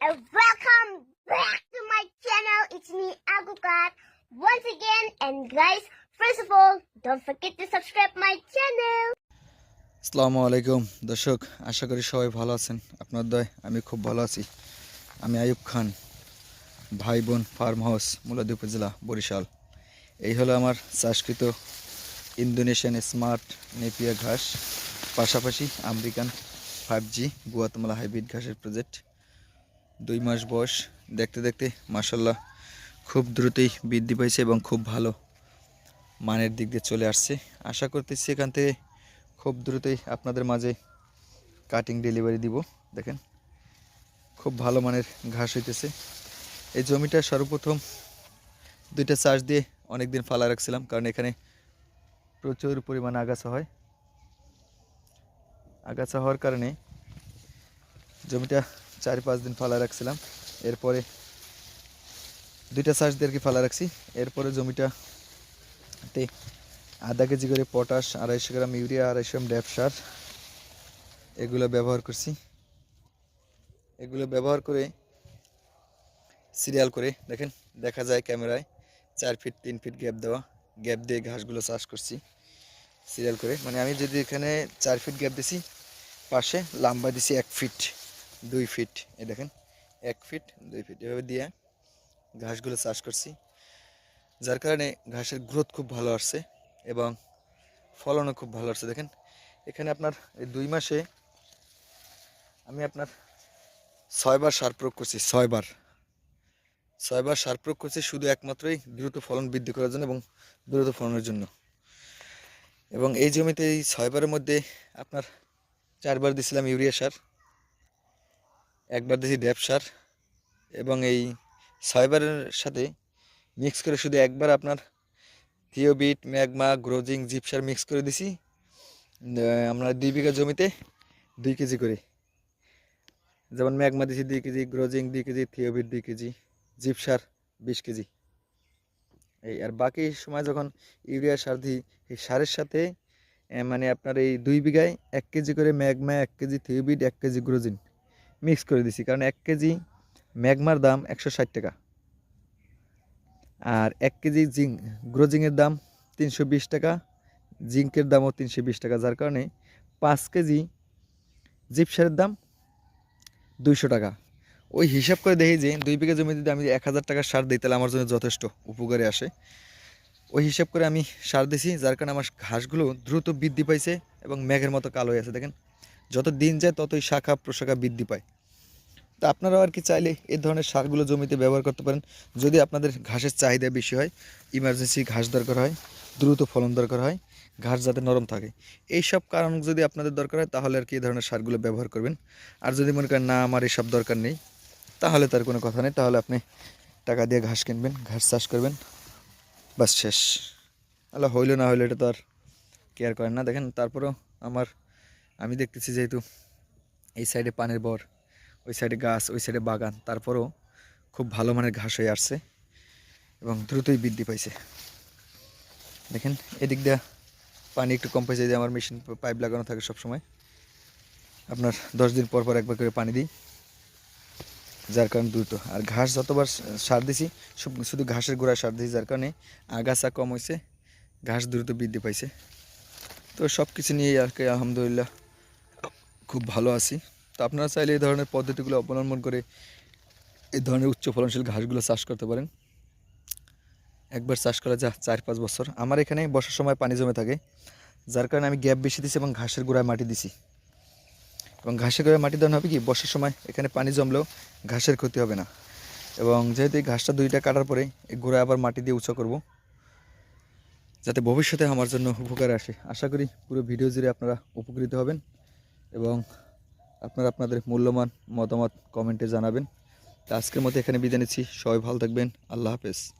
and welcome back to my channel. It's me, Agukat, once again. And guys, first of all, don't forget to subscribe my channel. আসসালামু আলাইকুম দর্শক আশা করি সবাই ভালো আছেন আপনার দয় আমি খুব ভালো আছি আমি আয়ুব খান ভাই বোন ফার্ম হাউস মুলাদি উপজেলা বরিশাল এই হলো আমার চাষকৃত ইন্দোনেশিয়ান স্মার্ট নেপিয়া ঘাস পাশাপাশি American five G Guatemala hybrid ঘাসের প্রজেক্ট দুই মাস বয়স। দেখতে দেখতে মাসাল্লাহ খুব দ্রুতই বৃদ্ধি পাইছে এবং খুব ভালো মানের দিক দিয়ে চলে আসছে। আশা করতেছি এখান থেকে খুব দ্রুতই আপনাদের মাঝে কাটিং ডেলিভারি দিব। দেখেন, খুব ভালো মানের ঘাস হইতেছে। এই জমিটা সর্বপ্রথম দুইটা চাষ দিয়ে অনেক দিন ফালা রাখছিলাম, কারণ এখানে প্রচুর পরিমাণে আগাছা হয়। আগাছা হওয়ার কারণে জমিটা চার পাঁচ দিন ফালা রাখছিলাম। এরপরে দুইটা চাষ দিয়ে কি ফালা রাখছি। এরপরে জমিটাতে আধা কেজি করে পটাশ, আড়াইশো গ্রাম ইউরিয়া, আড়াইশো গ্রাম ড্যাপ সার এগুলো ব্যবহার করছি। এগুলো ব্যবহার করে সিরিয়াল করে দেখেন, দেখা যায় ক্যামেরায় চার ফিট, তিন ফিট গ্যাপ দেওয়া, গ্যাপ দিয়ে ঘাসগুলো চাষ করছি সিরিয়াল করে। মানে আমি যদি এখানে চার ফিট গ্যাপ দিছি, পাশে লাম্বা দিছি এক ফিট। দুই ফিট এই দেখেন, এক ফিট দুই ফিট এভাবে দিয়ে ঘাসগুলো চাষ করছি, যার কারণে ঘাসের গ্রোথ খুব ভালো আসছে এবং ফলনও খুব ভালো আসছে, দেখেন। এখানে আপনার এই দুই মাসে আমি আপনার ছয়বার সার প্রয়োগ করছি ছয়বার ছয়বার সার প্রয়োগ করছি শুধু একমাত্রই দ্রুত ফলন বৃদ্ধি করার জন্য এবং দ্রুত ফলনের জন্য। এবং এই জমিতে এই ছয়বারের মধ্যে আপনার চারবার দিছিলাম ইউরিয়া সার। একবার দিয়েছি ড্যাপ সার এবং এই ছয়বারের সাথে মিক্স করে শুধু একবার আপনার থিওবিট, ম্যাগমা, গ্রোজিং জিপসার মিক্স করে দিছি। আমরা দুই বিঘা জমিতে দুই কেজি করে। যেমন ম্যাগমা দিছি দুই কেজি, গ্রোজিং দুই কেজি, থিওবিট দুই কেজি জিপসার বিশ কেজি। এই আর বাকি সময় যখন ইউরিয়া সার দিই, এই সারের সাথে মানে আপনার এই দুই বিঘায় এক কেজি করে ম্যাগমা, এক কেজি থিওবিট, এক কেজি গ্রোজিন মিক্স করে দিছি। কারণ এক কেজি ম্যাগমার দাম একশো ষাট টাকা। আর এক কেজি জিঙ্ক গ্রোজিংয়ের দাম তিনশো বিশ টাকা জিঙ্কের দামও তিনশো বিশ টাকা, যার কারণে পাঁচ কেজি জিপসারের দাম দুইশো টাকা। ওই হিসাব করে দেখি যে দুই বিঘা জমি যদি আমি এক হাজার টাকার সার দিই, তাহলে আমার জন্য যথেষ্ট উপকারে আসে। ওই হিসাব করে আমি সার দিছি, যার কারণে আমার ঘাসগুলো দ্রুত বৃদ্ধি পাইছে এবং মেঘের মতো কালো হয়ে আছে। দেখেন যত দিন যায় ততই শাখা প্রশাখা বৃদ্ধি পায়। তা আপনারাও আর কি চাইলে এই ধরনের সারগুলো জমিতে ব্যবহার করতে পারেন। যদি আপনাদের ঘাসের চাহিদা বেশি হয় ইমার্জেন্সি ঘাস দরকার হয়, দ্রুত ফলন দরকার হয়, ঘাস যাতে নরম থাকে। এই সব কারণ যদি আপনাদের দরকার হয়, তাহলে আর কি এই ধরনের সারগুলো ব্যবহার করবেন। আর যদি মনে করেন, না, আমার এসব দরকার নেই, তাহলে তার কোনো কথা নেই। তাহলে আপনি টাকা দিয়ে ঘাস কিনবেন, ঘাস চাষ করবেন বাস শেষ। আল্লাহ হইল না হইল এটা তো আর কেয়ার করেন না। দেখেন, তারপরেও আমার আমি দেখতেছি যেহেতু এই সাইডে পানের বর, ওই সাইডে গাছ, ওই সাইডে বাগান, তারপরও খুব ভালো মানের ঘাস হয়ে আসছে এবং দ্রুতই বৃদ্ধি পাইছে। দেখেন, এদিক দিয়ে পানি একটু কম পাইছে যে আমার মেশিন পাইপ লাগানো থাকে সবসময়। আপনার দশ দিন পর পর একবার করে পানি দিই, যার কারণে দ্রুত। আর ঘাস যতবার সার দিছি শুধু ঘাসের গোড়ায় সার দিছি, যার কারণে আগাছা কম হয়েছে ঘাস দ্রুত বৃদ্ধি পাইছে। তো সব কিছু নিয়েই আর কি, আলহামদুলিল্লাহ। খুব ভালো আছি। তো আপনারা চাইলে এই ধরনের পদ্ধতিগুলো অবলম্বন করে এই ধরনের উচ্চ ফলনশীল ঘাসগুলো চাষ করতে পারেন। একবার চাষ করা যা চার পাঁচ বছর। আমার এখানে বর্ষার সময় পানি জমে থাকে, যার কারণে আমি গ্যাপ বেশি দিছি এবং ঘাসের গোড়ায় মাটি দিছি। এবং ঘাসের গোড়ায় মাটি দেওয়া হবে কি, বর্ষার সময় এখানে পানি জমলেও ঘাসের ক্ষতি হবে না। এবং যেহেতু এই ঘাসটা দুইটা কাটার পরে এই গোড়ায় আবার মাটি দিয়ে উঁচু করব, যাতে ভবিষ্যতে আমার জন্য উপকার আসে। আশা করি পুরো ভিডিও জুড়ে আপনারা উপকৃত হবেন। এবং আপনারা আপনাদের মূল্যবান মতামত কমেন্টে জানাবেন। তো আজকের মতো এখানে বিদায় নিচ্ছি। সবাই ভালো থাকবেন। আল্লাহ হাফেজ।